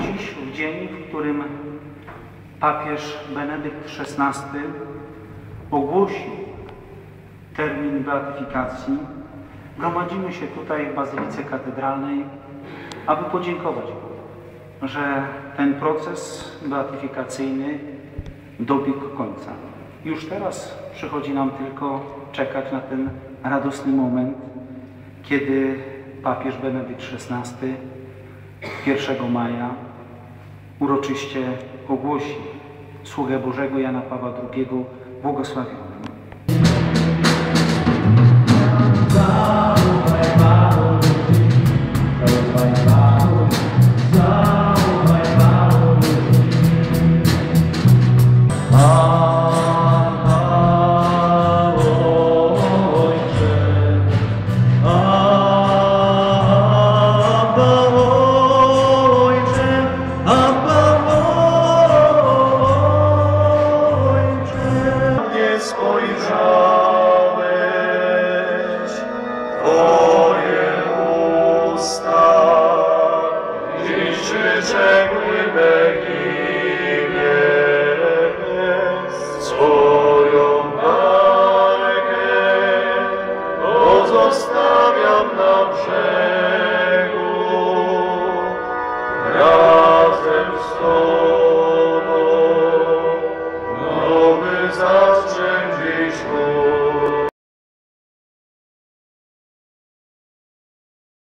Dziś, w dzień, w którym papież Benedykt XVI ogłosił termin beatyfikacji, gromadzimy się tutaj w Bazylice Katedralnej, aby podziękować Bogu, że ten proces beatyfikacyjny dobiegł końca. Już teraz przychodzi nam tylko czekać na ten radosny moment, kiedy papież Benedykt XVI 1 maja uroczyście ogłosi sługę Bożego Jana Pawła II błogosławionym. Twoje usta, liczy rzekły swoją pozostawiam na brzegu razem z Tobą.